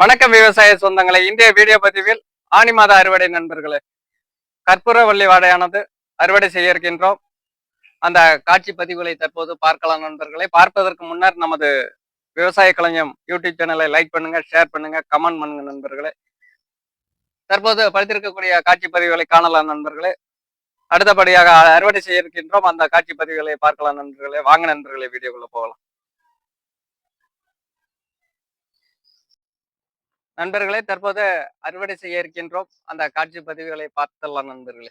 வணக்கம் விவசாய சொந்தங்களை. இன்றைய வீடியோ பதிவில் ஆனி மாத அறுவடை நண்பர்களே. கற்பூரவள்ளி வாடையானது அறுவடை செய்ய இருக்கின்றோம் அந்த காட்சி பதிவுகளை தற்போது பார்க்கலாம் நண்பர்களே. பார்ப்பதற்கு முன்னர் நமது விவசாய கலைஞம் யூடியூப் சேனலை லைக் பண்ணுங்க ஷேர் பண்ணுங்க கமெண்ட் பண்ணுங்க நண்பர்களே. தற்போது படித்திருக்கக்கூடிய காட்சி பதிவுகளை காணலாம் நண்பர்களே. அடுத்தபடியாக அறுவடை செய்ய இருக்கின்றோம் அந்த காட்சி பதிவுகளை பார்க்கலாம் நண்பர்களே. வாங்க நண்பர்களே வீடியோக்குள்ள போகலாம். நண்பர்களே தற்போது அறுவடை செய்ய இருக்கின்றோம். அந்த காட்சி பதிவுகளை பார்த்தலாம் நண்பர்களே.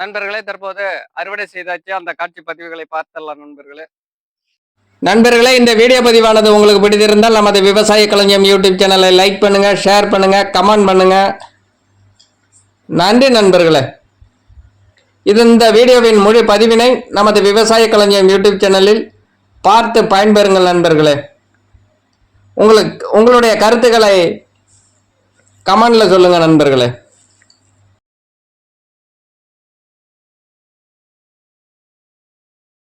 நண்பர்களே தற்போது அறுவடை செய்தாச்சு. அந்த காட்சி பதிவுகளை பார்த்தலாம் நண்பர்களே. நண்பர்களே இந்த வீடியோ பதிவானது உங்களுக்கு பிடித்திருந்தால் நமது விவசாய கலைஞம் யூடியூப் சேனலை லைக் பண்ணுங்க ஷேர் பண்ணுங்க கமெண்ட் பண்ணுங்க. நன்றி நண்பர்களே. இது இந்த வீடியோவின் முழு பதிவினை நமது விவசாய கலைஞம் யூடியூப் சேனலில் பார்த்து பயன்பெறுங்கள் நண்பர்களே. உங்களுக்கு உங்களுடைய கருத்துக்களை கமெண்டில் சொல்லுங்கள் நண்பர்களே.